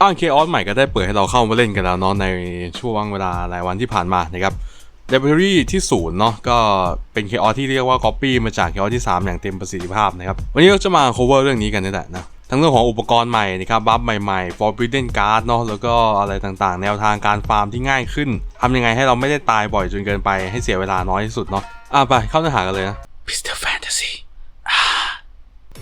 อ้างเคออสใหม่ก็ได้เปิดให้เราเข้ามาเล่นกันแล้วเนาะในช่วงเวลาหลายวันที่ผ่านมานะครับเดบิวรี่ที่ศูนย์เนาะก็เป็นเคออสที่เรียกว่า Copy มาจากเคออสที่ 3 อย่างเต็มประสิทธิภาพนะครับวันนี้เราจะมา cover เรื่องนี้กันนี่แหละนะทั้งเรื่องของอุปกรณ์ใหม่นะครับบัฟใหม่ๆ Forbidden Guard เนาะแล้วก็อะไรต่างๆ แนวทางการฟาร์มที่ง่ายขึ้นทำยังไงให้เราไม่ได้ตายบ่อยจนเกินไปให้เสียเวลาน้อยที่สุดเนาะอะไปเข้าเนื้อหากันเลยนะ Mr. Fantasy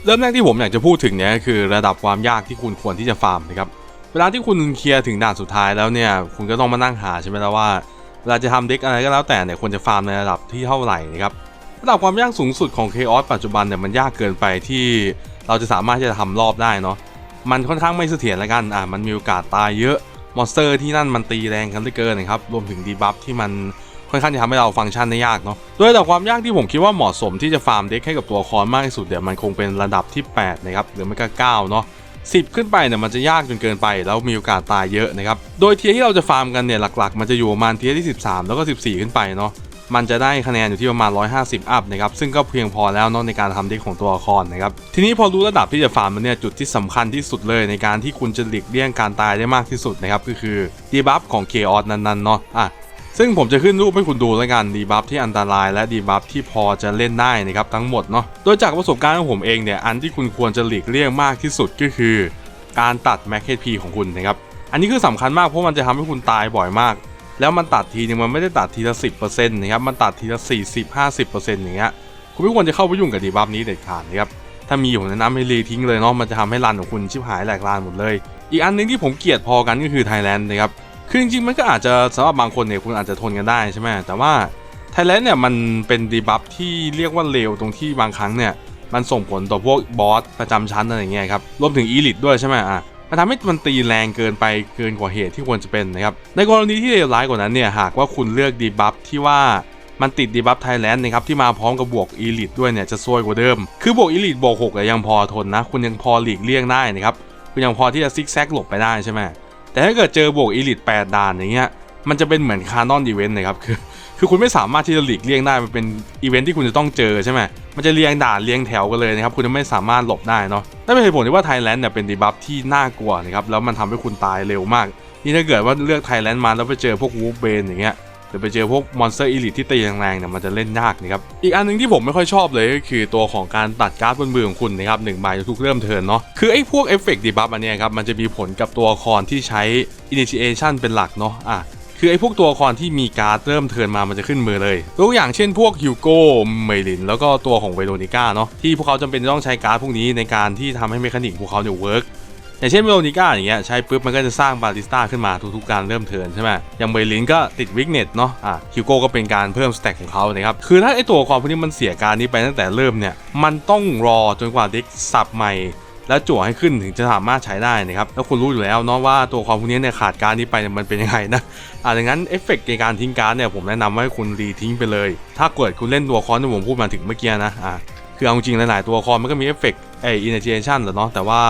เริ่มแรกที่ผมอยากจะพูดถึงเนี่ยก็คือระดับความยากที่คุณควรที่จะฟาร์มนะครับ เวลาที่คุณเคลียร์ถึงด่านสุดท้ายแล้วเนี่ย คุณก็ต้องมานั่งหาใช่ไหมล่ะว่าเวลาจะทำเด็กอะไรก็แล้วแต่เนี่ยควรจะฟาร์มในระดับที่เท่าไหร่นะครับระดับความยากสูงสุดของ Chaos ปัจจุบันเนี่ยมันยากเกินไปที่เราจะสามารถที่จะทำรอบได้เนาะมันค่อนข้างไม่เสถียรละกันอะมันมีโอกาสตายเยอะมอนสเตอร์ที่นั่นมันตีแรงกันเหลือเกินนะครับรวมถึงดีบัฟที่มันค่อนข้างจะทำให้เราฟังก์ชันได้ยากเนาะโดยระดับความยากที่ผมคิดว่าเหมาะสมที่จะฟาร์มเด็กให้กับตัวละครมากที่สุดเดี๋ยวมันคงเป็นระดับที่ 8 นะครับหรือไม่ก็9เนาะ 10 ขึ้นไปเนี่ยมันจะยากจนเกินไป แล้วมีโอกาสตายเยอะนะครับ โดยเทียที่เราจะฟาร์มกันเนี่ยหลักๆ มันจะอยู่ประมาณเทียที่ 13 แล้วก็ 14 ขึ้นไปเนาะมันจะได้คะแนนอยู่ที่ประมาณ 150 อัพนะครับ ซึ่งก็เพียงพอแล้วเนาะในการทำเด็กของตัวละครนะครับ ทีนี้พอรู้ระดับที่จะฟาร์มมันเนี่ยจุดที่สำคัญที่สุดเลยในการที่คุณจะหลีกเลี่ยงการตายได้มากที่สุดนะครับ ก็คือดีบัฟของเคออสนั้นๆเนาะ อะ ซึ่งผมจะขึ้นรูปให้คุณดูแล้วกันดีบัฟที่อันตรายและดีบัฟที่พอจะเล่นได้นะครับทั้งหมดเนาะโดยจากประสบการณ์ของผมเองเนี่ยอันที่คุณควรจะหลีกเลี่ยงมากที่สุดก็คือ การตัดแม็กเ p ของคุณนะครับอันนี้คือสำคัญมากเพราะมันจะทำให้คุณตายบ่อยมาก แล้วมันตัดทีนึงมันไม่ได้ตัดทีละ10%นต์นะครับมันตัดทีละ40 50%อร์เซ็นต์อย่างเงี้ยคุณไม่ควรจะเข้าไปยุ่งกับดีบัฟนี้เด็ดขาดนะครับถ้ามีผมแนะนำให้รีทิ้งเลยเนาะมันจะทำให้รันของคุณชิบหายแหลกลานหมดเลย อีกอันนึงที่ผมเกลียดพอกันก็คือไทยแลนด์นะครับ คือจริงๆมันก็อาจจะสำหรับบางคนเนี่ยคุณอาจจะทนกันได้ใช่ไหมแต่ว่าไทยแลนด์เนี่ยมันเป็นดีบัฟที่เรียกว่าเลวตรงที่บางครั้งเนี่ยมันส่งผลต่อพวกบอสประจำชั้นอะไรอย่างเงี้ยครับรวมถึงอีลิทด้วยใช่ไหมอะมันทำให้มันตีแรงเกินไปเกินกว่าเหตุที่ควรจะเป็นนะครับในกรณีที่เลวร้ายกว่านั้นเนี่ยหากว่าคุณเลือกดีบัฟที่ว่ามันติดดีบัฟไทยแลนด์นะครับที่มาพร้อมกับบวกอีลิทด้วยเนี่ยจะซวยกว่าเดิม คือบวกอีลิทบวก6อะยังพอทนนะ คุณยังพอหลีกเลี่ยงได้นะครับคุณยังพอที่จะซิกแซกหลบไปได้ใช่ไหม แต่ถ้าเกิดเจอบวกอีลิท8ด่านอย่างเงี้ยมันจะเป็นเหมือนคานอนอีเวนต์นะครับคือคือคุณไม่สามารถที่จะหลีกเลี่ยงได้มันเป็นอีเวนต์ที่คุณจะต้องเจอใช่ไหมมันจะเรียงด่านเรียงแถวกันเลยนะครับคุณจะไม่สามารถหลบได้เนาะนั่นเป็นเหตุผลที่ว่าไทยแลนด์เนี่ยเป็นดีบัฟที่น่ากลัวนะครับแล้วมันทำให้คุณตายเร็วมาก นี่ถ้าเกิดว่าเลือกไทยแลนด์มาแล้วไปเจอพวกวูฟเบนอย่างเงี้ย รือไปเจอพวกมอนสเตอร์อีลิทที่ตีแรงๆเนี่ยมันจะเล่นยากนะครับ อีกอันหนึงที่ผมไม่ค่อยชอบเลยก็คือตัวของการตัดการ์ดบนมือของคุณนะครับหนึ่งใบทุกเริ่มเทินเนาะคือไอ้พวกเอฟเฟกต์ดีบัฟอันนี้ครับมันจะมีผลกับตัวละครที่ใช้ initiation เป็นหลักเนาะอะคือไอ้พวกตัวละครที่มีการ์ดเริ่มเทินมามันจะขึ้นมือเลยตัวอย่างเช่นพวกฮิวโก้เมลิน แล้วก็ตัวของเวโรนิก้าเนาะที่พวกเขาจำเป็นต้องใช้การ์ดพวกนี้ในการที่ทำให้เมคานิกพวกเขาเนี่ยเวิร์ก อย่างเช่นเวโรนิก้าอย่างเงี้ยใช้ปุ๊บมันก็จะสร้างบาริสต้าขึ้นมาทุกๆการเริ่มเทินใช่ไหมอย่างเบลินก็ติดวิกเน็ตเนาะอะฮิวโก้ก็เป็นการเพิ่มสแต็กของเขานะครับคือถ้าไอตัวละครพวกนี้มันเสียการนี้ไปตั้งแต่เริ่มเนี่ยมันต้องรอจนกว่าเด็กสับใหม่แล้วจั่วให้ขึ้นถึงจะสามารถใช้ได้นะครับ แล้วคุณรู้อยู่แล้วเนาะว่าตัวละครพวกนี้เนี่ยขาดการนี้ไปมันเป็นยังไงนะอะดังนั้นเอฟเฟกต์ในการทิ้งการเนี่ยผมแนะนำว่าให้คุณรีทิ้งไปเลย ถ้าเกิดคุณเล่นตัวละครที่ผมพูดมาถึงเมื่อกี้นะอะ คือเอาจริงหลาย ๆ ตัวละครมันก็มีเอฟเฟกต์ไออินเนอร์เจชันแหละเนาะแต่ว่า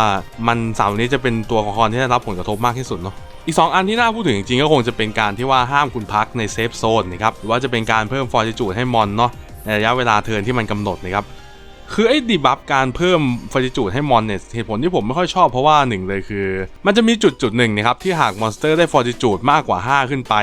มันสามนี้จะเป็นตัวละครที่ได้รับผลกระทบมากที่สุดเนาะอีก 2 อันที่น่าพูดถึงจริงก็คงจะเป็นการที่ว่าห้ามคุณพักในเซฟโซนนะครับหรือว่าจะเป็นการเพิ่มฟอร์จิจูดให้มอนเนาะในระยะเวลาเทิร์นที่มันกำหนดนะครับคือไอ้ดีบัฟการเพิ่มฟอร์จิจูดให้มอนเนี่ยเหตุผลที่ผมไม่ค่อยชอบเพราะว่าหนึ่งเลยคือ มันจะมีจุดจุดหนึ่งนะครับที่หากมอนสเตอร์ได้ฟอร์จิจูดมากกว่า 5 ขึ้นไป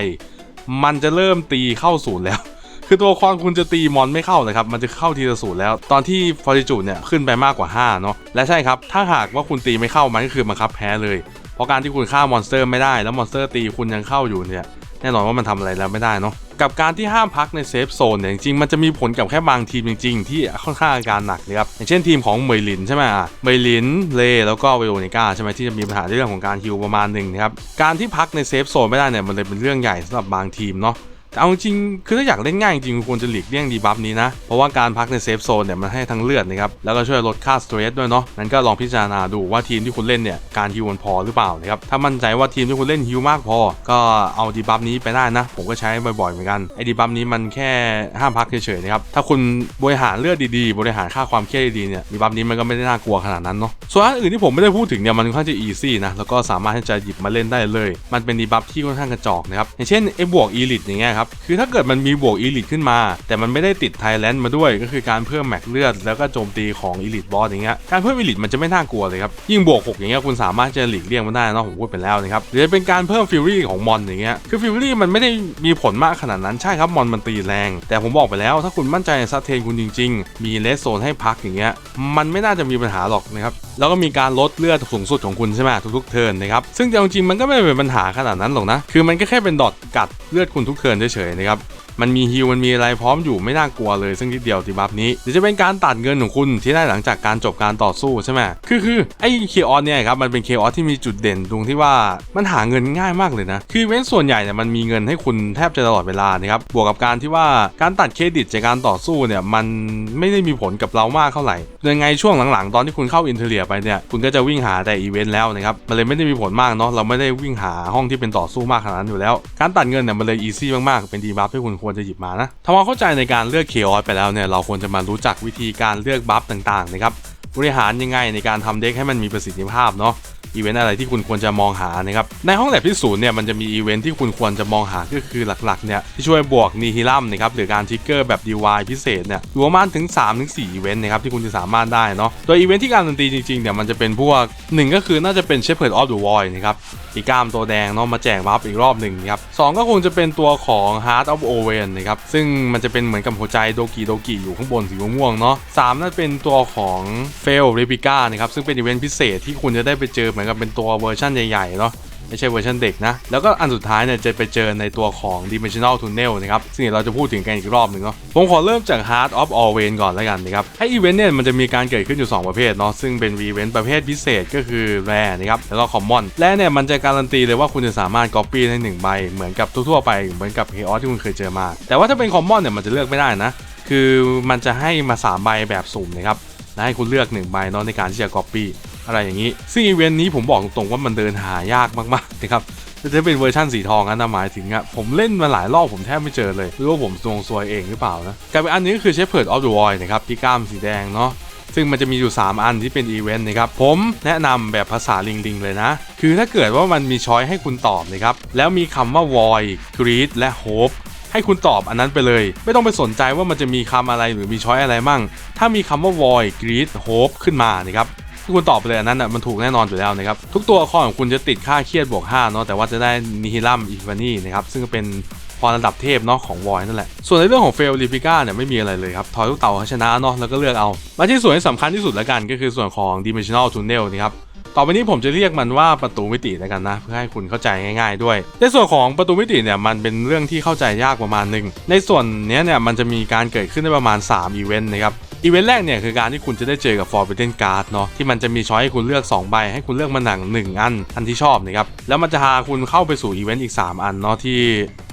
มันจะเริ่มตีเข้าศูนย์แล้ว คือตัวละครคุณจะตีมอนไม่เข้านะครับ มันจะเข้าทีละศูนย์แล้ว ตอนที่ฟอร์ i จูดเนี่ยขึ้นไปมากกว่า5เนาะ และใช่ครับ ถ้าหากว่าคุณตีไม่เข้ามันก็คือบังคับแพ้เลย เพราะการที่คุณฆ่ามอนสเตอร์ไม่ได้ แล้วมอนสเตอร์ตีคุณยังเข้าอยู่เนี่ย แน่นอนว่ามันทำอะไรแล้วไม่ได้เนาะ กับการที่ห้ามพักในเซฟโซนเนี่ยจริงๆมันจะมีผลกับแค่บางทีมจริง ๆ ที่ค่อนข้างอาการหนักนะครับ อย่างเช่นทีมของเมลินใช่ไหมอะเมลิน เลแล้วก็เวโรนิก้าใช่ไหมที่จะมีปัญหาเรื่องของการฮิวประมาณหนึ่งนะครับ การที่พักในเซฟโซนไม่ได้เนี่ยมันเลยเป็นเรื่องใหญ่สำหรับบางทีมเนาะ เอาจริงคือถ้าอยากเล่นง่ายจริงควรจะหลีกเลี่ยงดีบัฟนี้นะ เพราะว่าการพักในเซฟโซนเนี่ยมันให้ทั้งเลือดนะครับ แล้วก็ช่วยลดค่าสเตรสด้วยเนาะนั้นก็ลองพิจารณาดูว่าทีมที่คุณเล่นเนี่ยการฮิวมันพอหรือเปล่านะครับ ถ้ามั่นใจว่าทีมที่คุณเล่นฮิวมากพอ ก็เอาดีบัฟนี้ไปได้นะ ผมก็ใช้บ่อยๆเหมือนกัน ไอ้ดีบัฟนี้มันแค่ห้ามพักเฉยๆนะครับ ถ้าคุณบริหารเลือดดีๆ บริหารค่าความเครียดดีๆเนี่ยดีบัฟนี้มันก็ไม่ได้น่ากลัวขนาดนั้นเนาะ ส่วนอันอื่นที่ผมไม่ได้พูดถึงเนี่ยมันค่อนข้างจะอีซี่นะ แล้วก็สามารถที่จะหยิบมาเล่นได้เลย มันเป็นดีบัฟที่ค่อนข้างกระจอกนะครับอย่างเช่นไอ้บวกอีลิทอย่างเงี้ยครับนะครับ คือถ้าเกิดมันมีบวกอีลิทขึ้นมา แต่มันไม่ได้ติดไทแลนด์มาด้วย ก็คือการเพิ่มแม็กเลือดแล้วก็โจมตีของอีลิทบอสอย่างเงี้ย การเพิ่มอีลิทมันจะไม่น่ากลัวเลยครับ ยิ่งบวก6อย่างเงี้ยคุณสามารถจะหลีกเลี่ยงมันได้นะผมพูดไปแล้วนะครับหรือจะเป็นการเพิ่มฟิวรี่ของมอนอย่างเงี้ย คือฟิวรี่มันไม่ได้มีผลมากขนาดนั้น ใช่ครับมอนมันตีแรง แต่ผมบอกไปแล้ว ถ้าคุณมั่นใจในซัตเทนคุณจริง ๆ มีเลสโซนให้พักอย่างเงี้ย มันไม่น่าจะมีปัญหาหรอกนะครับ แล้วก็มีการลดเลือดสูงสุดของคุณใช่ไหมทุกๆเทิร์นนะครับ ซึ่งจริงๆมันก็ไม่เป็นปัญหาขนาดนั้นหรอกนะ คือมันก็แค่เป็นดอทกัดเลือดคุณทุกเทิร์นเฉยๆนะครับ มันมีฮิลมันมีอะไรพร้อมอยู่ไม่น่ากลัวเลยซึ่งนิดเดียวทีบัฟนี้หรือจะเป็นการตัดเงินของคุณที่ได้หลังจากการจบการต่อสู้ใช่ไหมคือคือไอ้เคออสเนี่ยครับมันเป็นเคออสที่มีจุดเด่นตรงที่ว่ามันหาเงินง่ายมากเลยนะ คือเว้นส่วนใหญ่เนี่ยมันมีเงินให้คุณแทบจะตลอดเวลานะครับบวกกับการที่ว่าการตัดเครดิตจากการต่อสู้เนี่ยมันไม่ได้มีผลกับเรามากเท่าไหร่ยังไงช่วงหลังๆ ตอนที่คุณเข้าอินเทอร์เลียไปเนี่ยคุณก็จะวิ่งหาแต่อีเวนต์แล้วนะครับมันเลยไม่ได้มีผลมากเนาะเราไม่ได้วิ่งหาห้องที่เป็นต่อสู้มากขนาดนั้นอยู่แล้ว การตัดเงินเนี่ยมันเลยอีซี่มากๆเป็นดีบัฟที่คุณควรจะหยิบมานะทำความเข้าใจในการเลือกเคออสไปแล้วเนี่ยเราควรจะมารู้จักวิธีการเลือกบัฟต่างๆนะครับบริหารยังไงในการทำเด็กให้มันมีประสิทธิภาพเนาะ อีเวนต์อะไรที่คุณควรจะมองหานะครับในห้องแลบที่ศูนย์เนี่ยมันจะมีอีเวนต์ที่คุณควรจะมองหาก็คือหลักๆเนี่ยที่ช่วยบวกนีฮิลัมนะครับหรือการทิกเกอร์แบบ DY พิเศษเนี่ยระมาถึง3ถึง4อีเวนต์นะครับที่คุณจะสามารถได้เนาะโดยอีเวนต์ที่การันตีจริงๆเนี่ยมันจะเป็นพวกหนึ่งก็คือน่าจะเป็น Shepherd of the Void นะครับอีกล้ามตัวแดงเนาะมาแจกบัฟอีกรอบหนึ่งครับสองก็คงจะเป็นตัวของ Heart of Owen นะครับซึ่งมันจะเป็นเหมือนกับหัวใจโดกิโดกิอยู่ข้างบนสีม่วงเนาะสามน่าจะเป็นตัวของ Fail Replica นะครับซึ่งเป็นอีเวนต์พิเศษที่คุณจะได้ไปเจอเหมือนกับเป็นตัวเวอร์ชันใหญ่ๆเนาะไม่ใช่เวอร์ชันเด็กนะ แล้วก็อันสุดท้ายเนี่ยจะไปเจอในตัวของ Dimensional Tunnel นะครับ ซึ่งเดี๋ยวเราจะพูดถึงกันอีกรอบหนึ่งเนาะ ผมขอเริ่มจาก Heart of All Rain ก่อนแล้วกันนะครับ ให้อีเวนต์เนี่ยมันจะมีการเกิดขึ้นอยู่ 2 ประเภทเนาะ ซึ่งเป็นอีเวนต์ประเภทพิเศษก็คือ Rare นะครับ แล้วก็ Common และเนี่ยมันจะการันตีเลยว่าคุณจะสามารถ Copy ได้หนึ่งใบ เหมือนกับทั่วๆไป เหมือนกับ Chaos ที่คุณเคยเจอมา แต่ว่าถ้าเป็น Common เนี่ยมันจะเลือกไม่ได้นะ คือมันจะให้มาสามใบแบบสุ่มนะครับและให้คุณเลือกหนึ่งใบเนาะในการที่จะ Copy อะไรอย่างนี้ ซึ่งอีเวนต์นี้ผมบอกตรงๆว่ามันเดินหายากมากๆนะครับจะเป็นเวอร์ชันสีทองนะหมายถึงอะผมเล่นมาหลายรอบผมแทบไม่เจอเลยหรือว่าผมดวงซวยเองหรือเปล่านะกลายเป็นอันนี้ก็คือ Shepherd of the Void นะครับที่กล้ามสีแดงเนาะซึ่งมันจะมีอยู่ 3 อันที่เป็นอีเวนต์นะครับ ผมแนะนำแบบภาษาลิงๆเลยนะ คือถ้าเกิดว่ามันมีช้อยให้คุณตอบนะครับ แล้วมีคำว่า void greed และ hope ให้คุณตอบอันนั้นไปเลย ไม่ต้องไปสนใจว่ามันจะมีคำอะไรหรือมีช้อยอะไรมั่ง ถ้ามีคำว่า void greed hope ขึ้นมานะครับ คุณตอบไปเลยอันนั้นน่ะมันถูกแน่นอนอยู่แล้วนะครับทุกตัวละครของคุณจะติดค่าเครียดบวก5เนาะแต่ว่าจะได้นิฮิลัมอีฟานี่นะครับซึ่งเป็นพรระดับเทพเนาะของวอยนั่นแหละ ส่วนในเรื่องของเฟลลิฟิก้าเนี่ยไม่มีอะไรเลยครับ ทอยลูกเต่าชนะเนาะแล้วก็เลือกเอา มาที่ส่วนที่สำคัญที่สุดแล้วกันก็คือส่วนของ Dimensional Tunnel นะครับ ต่อไปนี้ผมจะเรียกมันว่าประตูมิติแล้วกันนะ เพื่อให้คุณเข้าใจง่ายๆด้วย ในส่วนของประตูมิติเนี่ยมันเป็นเรื่องที่เข้าใจยากประมาณหนึ่งในส่วนนี้เนี่ยมันจะมีการเกิดขึ้นได้ประมาณ 3 อีเวนต์นะครับ อีเวนต์แรกเนี่ยคือการที่คุณจะได้เจอกับ Forbidden Card เนาะที่มันจะมีช้อยให้คุณเลือก 2 ใบ ให้คุณเลือกมาหนัง 1 อัน อันที่ชอบนะครับ แล้วมันจะพาคุณเข้าไปสู่อีเวนต์อีก 3 อันเนาะที่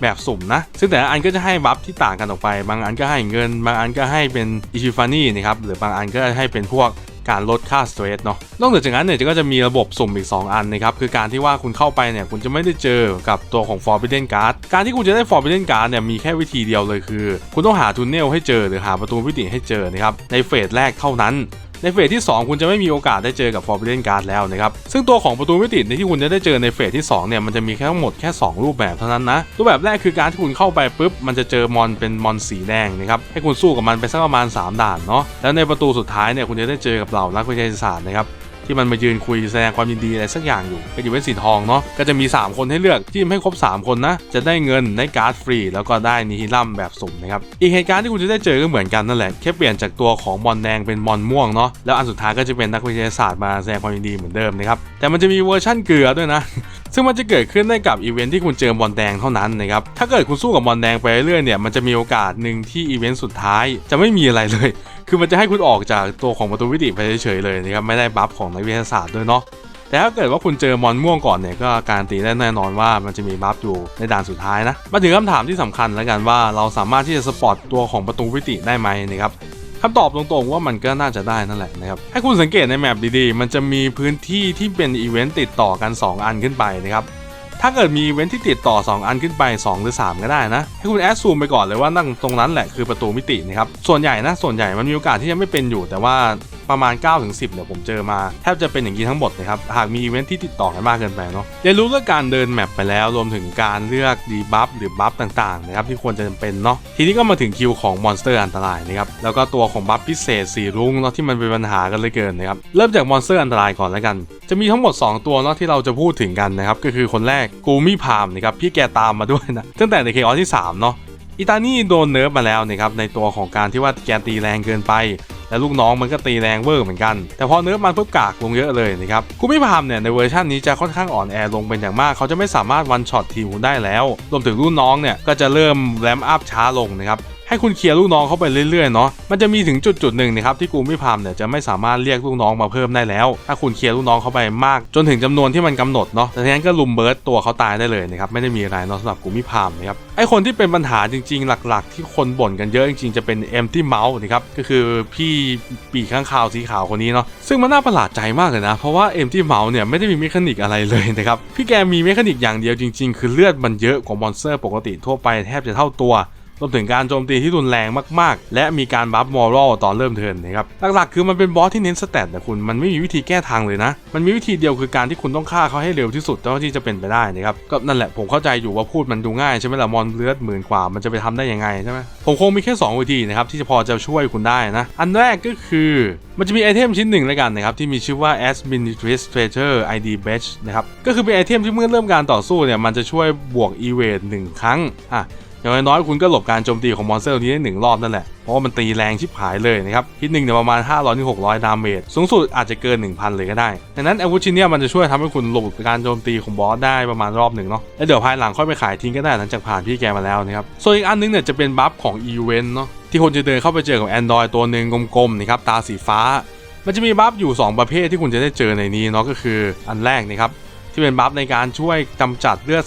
แบบสุ่มนะ ซึ่งแต่ละอันก็จะให้บัฟที่ต่างกันออกไป บางอันก็ให้เงิน บางอันก็ให้เป็นอิชิฟานี่นะครับหรือบางอันก็ให้เป็นพวก การลดค่าสเตรสเนาะนอกจากนั้นเนี่ยก็จะมีระบบสุ่มอีก 2 อันนะครับคือการที่ว่าคุณเข้าไปเนี่ยคุณจะไม่ได้เจอกับตัวของ Forbidden Card การที่คุณจะได้ Forbidden Card เนี่ยมีแค่วิธีเดียวเลยคือ คุณต้องหาทุนเนลให้เจอหรือหาประตูวิติให้เจอนะครับในเฟสแรกเท่านั้น ในเฟสที่ 2 คุณจะไม่มีโอกาสได้เจอกับ Forbidden Card แล้วนะครับ ซึ่งตัวของประตูมิติในที่คุณจะได้เจอในเฟสที่2เนี่ยมันจะมีแค่ทั้งหมดแค่ 2 รูปแบบเท่านั้นนะ รูปแบบแรกคือการที่คุณเข้าไปปุ๊บมันจะเจอมอนเป็นมอนสีแดงนะครับให้คุณสู้กับมันไปสักประมาณ 3 ด่านเนาะแล้วในประตูสุดท้ายเนี่ยคุณจะได้เจอกับเหล่านักวิทยาศาสตร์นะครับ ที่มันมายืนคุยแสดงความยินดีอะไรสักอย่างอยู่เป็นอีเป็นสีทองเนาะก็จะมี 3 คนให้เลือกที่ให้ครบ 3 คนนะ จะได้เงินได้การ์ดฟรี แล้วก็ได้นิฮิลัมแบบสุ่มนะครับอีกเหตุการณ์ที่คุณจะได้เจอก็เหมือนกันนั่นแหละแค่เปลี่ยนจากตัวของบอลแดงเป็นบอลม่วงเนาะแล้วอันสุดท้ายก็จะเป็นนักวิทยาศาสตร์มาแสดงความยินดีเหมือนเดิมนะครับแต่มันจะมีเวอร์ชั่นเกลือด้วยนะซึ่งมันจะเกิดขึ้นได้กับอีเวนท์ที่คุณเจอบอลแดงเท่านั้นนะครับ ถ้าเกิดคุณสู้กับบอลแดงไปเรื่อยๆเนี่ยมันจะมีโอกาสหนึ่งที่อีเวนต์สุดท้ายจะไม่มีอะไรเลย คือมันจะให้คุณออกจากตัวของประตูวิติไปเฉยๆเลยนะครับไม่ได้บัฟของนักวิทยาศาสตร์ด้วยเนาะแต่ถ้าเกิดว่าคุณเจอมอนม่วงก่อนเนี่ยก็การตีได้แน่นอนว่ามันจะมีบัฟอยู่ในด่านสุดท้ายนะ มาถึงคำถามที่สำคัญแล้วกันว่าเราสามารถที่จะสปอตตัวของประตูวิติได้ไหมนะครับ คำตอบตรงๆว่ามันก็น่าจะได้นั่นแหละนะครับให้คุณสังเกตในแมปดีๆ มันจะมีพื้นที่ที่เป็นอีเวนต์ติดต่อกัน 2 อันขึ้นไปนะครับถ้าเกิดมีอีเวนต์ที่ติดต่อ 2 อันขึ้นไป 2 หรือ 3 ก็ได้นะ ให้คุณแอดซูมไปก่อนเลยว่านั่งตรงนั้นแหละคือประตูมิตินะครับส่วนใหญ่นะส่วนใหญ่มันมีโอกาสที่จะไม่เป็นอยู่แต่ว่า ประมาณ 9-10เนี่ยผมเจอมาแทบจะเป็นอย่างนี้ทั้งหมดนะครับหากมีอีเวนท์ที่ติดต่อกันมากเกินไปเนาะเรียนรู้เรื่องการเดินแมปไปแล้วรวมถึงการเลือกดีบัฟหรือบัฟต่างๆนะครับที่ควรจะจำเป็นเนาะทีนี้ก็มาถึงคิวของมอนสเตอร์อันตรายนะครับแล้วก็ตัวของบัฟพิเศษสีรุ้งเนาะที่มันเป็นปัญหากันเลยเกินนะครับเริ่มจากมอนสเตอร์อันตรายก่อนแล้วกัน จะมีทั้งหมด 2 ตัวเนาะที่เราจะพูดถึงกันนะครับก็คือคนแรกกูมี่พามนะครับพี่แกตามมาด้วยนะตั้งแต่ในเคออสที่3เนาะอิตานี่โดนเนิร์ฟมาแล้วนะครับในตัวของการที่ว่าแกตีแรงเกินไป และลูกน้องมันก็ตีแรงเวอร์เหมือนกัน แต่พอเนื้อมันปุ๊บกากลงเยอะเลยนะครับกูม่พามเนี่ยในเวอร์ชันนี้จะค่อนข้างอ่อนแอลงเป็นอย่างมาก เขาจะไม่สามารถวันช็อตทีมคุณได้แล้ว รวมถึงรุ่นน้องเนี่ยก็จะเริ่มแรมอัพช้าลงนะครับ ให้คุณเคลียร์ลูกน้องเข้าไปเรื่อยๆเนาะมันจะมีถึงจุดจุดๆหนึ่งนะครับที่กูไม่พามเนี่ยจะไม่สามารถเรียกลูกน้องมาเพิ่มได้แล้ว ถ้าคุณเคลียร์ลูกน้องเข้าไปมาก จนถึงจำนวนที่มันกำหนดเนาะแต่ทีนั้นก็ลุมเบิร์ตตัวเขาตายได้เลยนะครับไม่ได้มีอะไรเนาะสำหรับกูไม่พามนะครับไอคนที่เป็นปัญหาจริงๆ หลักๆ ที่คนบ่นกันเยอะจริงๆจะเป็นเอ็มที่เมาส์นะครับก็คือพี่ปีข้างขาวสีขาวคนนี้เนาะซึ่งมันน่าประหลาดใจมากเลยนะ เพราะว่าเอ็มที่เมาส์เนี่ยไม่ได้มีเมคานิกอะไรเลยนะครับพี่แกมีเมคานิกอย่างเดียวจริง ๆ คือเลือดมันเยอะกว่ามอนสเตอร์ปกติทั่วไปแทบจะเท่าตัว รวมถึงการโจมตีที่รุนแรงมากๆ และมีการบัฟมอรัลตอนเริ่มเทิร์นนะครับหลักๆคือมันเป็นบอสที่เน้นสแตทแต่คุณมันไม่มีวิธีแก้ทางเลยนะ มันมีวิธีเดียวคือการที่คุณต้องฆ่าเขาให้เร็วที่สุดเท่าที่จะเป็นไปได้นะครับก็นั่นแหละผมเข้าใจอยู่ว่าพูดมันดูง่ายใช่ไหมล่ะมอนเลือดหมื่นกว่ามันจะไปทำได้ยังไงใช่ไหมผมคงมีแค่ 2 วิธีนะครับที่จะพอจะช่วยคุณได้นะ อันแรกก็คือมันจะมีไอเทมชิ้นหนึ่งแล้วกันนะครับที่มีชื่อว่า Administrator ID Badge นะครับก็คือเป็นไอเทมที่เมื่อเริ่มการต่อสู้เนี่ยมันจะช่วยบวก e v a d หนึ่งครั้งอะอย่างน้อยคุณก็หลบการโจมตีของมอนสเตอร์ตัวนี้ได้หนึ่งรอบนั่นแหละ เพราะว่ามันตีแรงชิบหายเลยนะครับฮิตหนึ่งเนี่ยประมาณ 500-600ถึง600 ดาเมจ สูงสุดอาจจะเกิน 1,000 เลยก็ได้ ดังนั้นอาวุธชิ้นเนี้ยมันจะช่วยทำให้คุณหลบการโจมตีของบอสได้ประมาณรอบหนึ่งเนาะ แล้วเดี๋ยวภายหลังค่อยไปขายทิ้งก็ได้หลังจากผ่านพี่แกมาแล้วนะครับ ส่วนอีกอันนึงเนี่ยจะเป็นบัฟของอีเวนต์เนาะ ที่คนจะเดินเข้าไปเจอกับ Android ตัวหนึ่งกลมๆนะครับตาสีฟ้า มันจะมีบัฟอยู่ 2 ประเภทที่คุณจะได้เจอในนี้เนาะก็คืออันแรกนะครับที่เป็นบัฟในการช่วยกำจัดเลือด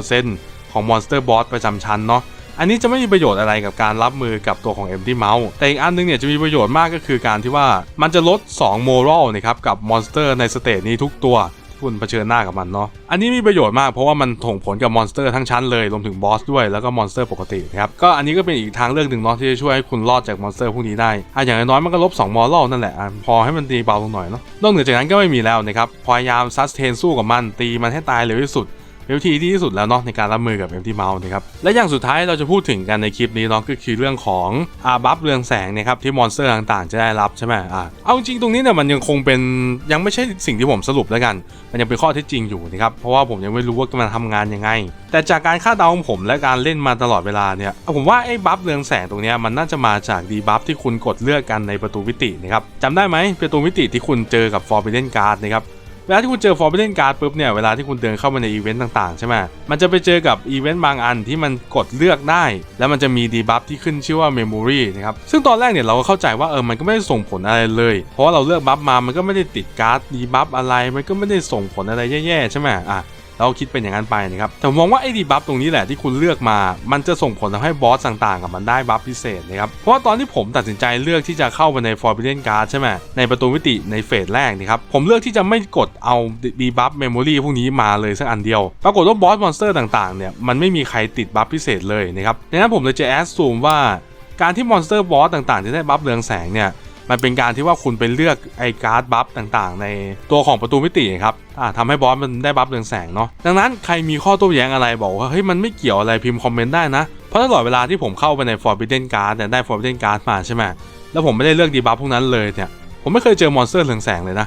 30% ของมอนสเตอร์บอสประจำชั้นเนาะอันนี้จะไม่มีประโยชน์อะไรกับการรับมือกับตัวของ Empty Mouse แต่อีกอันนึงเนี่ยจะมีประโยชน์มากก็คือการที่ว่ามันจะลด 2 Moral นะครับกับมอนสเตอร์ในสเตจนี้ทุกตัวที่คุณเผชิญหน้ากับมันเนาะ อันนี้มีประโยชน์มากเพราะว่ามันส่งผลกับมอนสเตอร์ทั้งชั้นเลยรวมถึงบอสด้วยแล้วก็มอนสเตอร์ปกตินะครับ ก็อันนี้ก็เป็นอีกทางเลือกหนึ่งเนาะที่จะช่วยให้คุณรอดจากมอนสเตอร์พวกนี้ได้อะอย่างน้อยๆมันก็ลบ2 Moral นั่นแหละพอให้มันตีเบาลงหน่อยเนาะ นอกเหนือจากนั้นก็ไม่มีแล้วนะครับ พยายามซัสเทนสู้กับมันตีมันให้ตายเร็วที่สุด วิธีที่ที่สุดแล้วเนาะในการรับมือกับ Empty Mouse นะครับและอย่างสุดท้ายเราจะพูดถึงกันในคลิปนี้เนาะก็คือเรื่องของอาบัฟเรืองแสงนะครับที่มอนสเตอร์ต่างๆ จะได้รับใช่ไหมอ่าเอาจริงตรงนี้เนี่ยมันยังคงเป็นยังไม่ใช่สิ่งที่ผมสรุปแล้วกัน มันยังเป็นข้อเท็จจริงอยู่นะครับเพราะว่าผมยังไม่รู้ว่ามันทำงานยังไง แต่จากการคาดเดาของผมและการเล่นมาตลอดเวลาเนี่ยผมว่าไอ้บัฟเรืองแสงตรงนี้มันน่าจะมาจากดีบัฟที่คุณกดเลือกกันในประตูมิตินะครับจำได้ไหมประตูมิติที่คุณเจอกับ Forbidden Guard นะครับ เวลาที่คุณเจอฟอร์มเล่นการ์ดปุ๊บเนี่ยเวลาที่คุณเดินเข้ามาในอีเวนต์ต่างๆใช่ไหมมันจะไปเจอกับอีเวนต์บางอันที่มันกดเลือกได้ แล้วมันจะมีดีบัฟที่ขึ้นชื่อว่าเมมโมรีนะครับซึ่งตอนแรกเนี่ยเราก็เข้าใจว่าเออมันก็ไม่ได้ส่งผลอะไรเลย เพราะว่าเราเลือกบัฟมามันก็ไม่ได้ติดการ์ดดีบัฟอะไรมันก็ไม่ได้ส่งผลอะไรแย่ๆใช่ไหมอะ เราคิดเป็นอย่างนั้นไปนะครับแต่ผมมองว่าไอ้ดีบัฟตรงนี้แหละที่คุณเลือกมา มันจะส่งผลทำให้บอสต่างๆ กับมันได้บัฟพิเศษนะครับเพราะว่าตอนที่ผมตัดสินใจเลือกที่จะเข้าไปใน Forbidden Guard ใช่ไหมในประตูมิติในเฟสแรกนะครับผมเลือกที่จะไม่กดเอาดีบัฟเมมโมรีพวกนี้มาเลยสักอันเดียว ปรากฏว่าบอสมอนสเตอร์ต่างๆเนี่ยมันไม่มีใครติดบัฟพิเศษเลยนะครับดังนั้นผมเลยจะแอดซูมว่าการที่มอนสเตอร์บอสต่างๆ จะได้บัฟเรืองแสงเนี่ย มันเป็นการที่ว่าคุณไปเลือกไอการ์ดบัฟต่างๆ ในตัวของประตูมิติครับอ่าทำให้บอสมันได้บัฟเรืองแสงเนาะดังนั้นใครมีข้อโต้แย้งอะไรบอกว่าเฮ้ยมันไม่เกี่ยวอะไรพิมพ์คอมเมนต์ได้นะ เพราะตลอดเวลาที่ผมเข้าไปใน Forbidden Guard เนี่ยได้ Forbidden Guard มาใช่ไหมแล้วผมไม่ได้เลือกดีบัฟพวกนั้นเลยเนี่ยผมไม่เคยเจอมอนสเตอร์เรืองแสงเลยนะ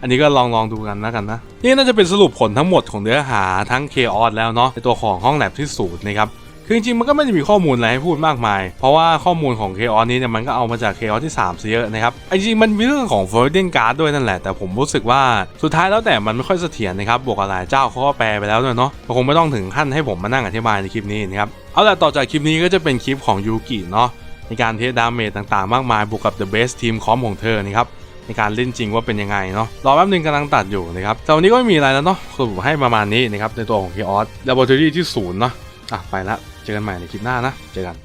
อันนี้ก็ลองลองดูกันนะกันนะนี่น่าจะเป็นสรุปผลทั้งหมดของเนื้อหาทั้ง Chaos แล้วเนาะในตัวของห้องแลบที่ศูนย์นะครับ คือจริงๆมันก็ไม่ได้มีข้อมูลอะไรให้พูดมากมาย เพราะว่าข้อมูลของ k อ o นี้เนี่ยมันก็เอามาจาก k อ o ที่3ซะเยอะนะครับจริงๆมันมีเรื่องของ Forbidden Guard ด้วยนั่นแหละ แต่ผมรู้สึกว่าสุดท้ายแล้วแต่มันไม่ค่อยเสถียรนะครับ บวกกับหลายเจ้าเขาก็แปลไปแล้วด้วยเนาะคงไม่ต้องถึงขั้นให้ผมมานั่งอธิบายในคลิปนี้นะครับ เอาล่ะต่อจากคลิปนี้ก็จะเป็นคลิปของยูกิเนาะในการเทสดาเมจต่างๆ มากมาย บวกกับ The Best Team คอมของเธอนะครับในการเล่นจริงว่าเป็นยังไงเนาะรอแป๊บนึงกำลังตัดอยู่นะครับแต่วันนี้ก็ไม่มีอะไรแล้วเนาะสรุปให้ประมาณนี้นะครับในตัวของ Chaos Laboratory ที่ศูนย์เนาะอะไปละ เจอกันใหม่ในคลิปหน้านะ เจอกัน